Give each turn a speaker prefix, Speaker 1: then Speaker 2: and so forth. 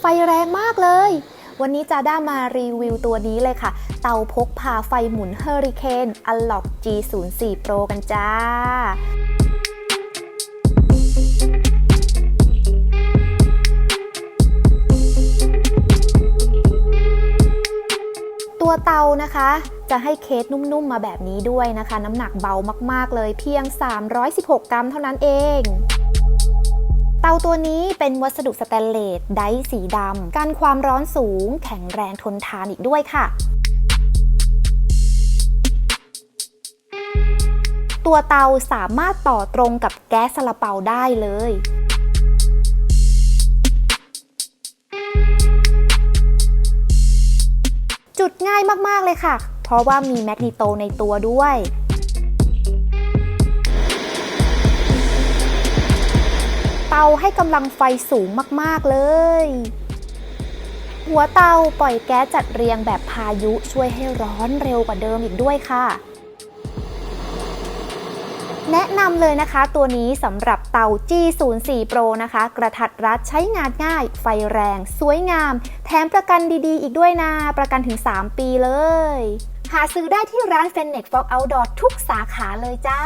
Speaker 1: ไฟแรงมากเลย วันนี้จาด้ามารีวิวตัวนี้เลยค่ะ เตาพกพาไฟหมุนเฮอริเคน Unlock G04 Pro กันจ้าตัวเตานะคะ จะให้เคสนุ่มๆมาแบบนี้ด้วยนะคะ น้ำหนักเบามากๆเลยเพียง 316 กรัมเท่านั้นเอง เตาตัวนี้เป็นวัสดุสแตนเลสไดร์สีดำกันความร้อนสูง แข็งแรงทนทานอีกด้วยค่ะตัวเตาสามารถต่อตรงกับแก๊สซาลาเปาได้เลย จุดง่ายมาก ๆ เลยค่ะ เพราะว่ามีแมกนีโตในตัวด้วย ให้กำลังไฟสูงมากๆเลย หัวเตาปล่อยแก๊สจัดเรียงแบบพายุช่วยให้ร้อนเร็วกว่าเดิมอีกด้วยค่ะ แนะนำเลยนะคะ ตัวนี้สำหรับเตา G04 Pro นะคะ กระทัดรัดใช้งานง่าย ไฟแรง สวยงาม แถมประกันดีๆ อีกด้วยนะ ประกันถึง 3 ปีเลย หาซื้อได้ที่ร้าน f e n n e x Fox Outdoor ทุกสาขาเลยจ้า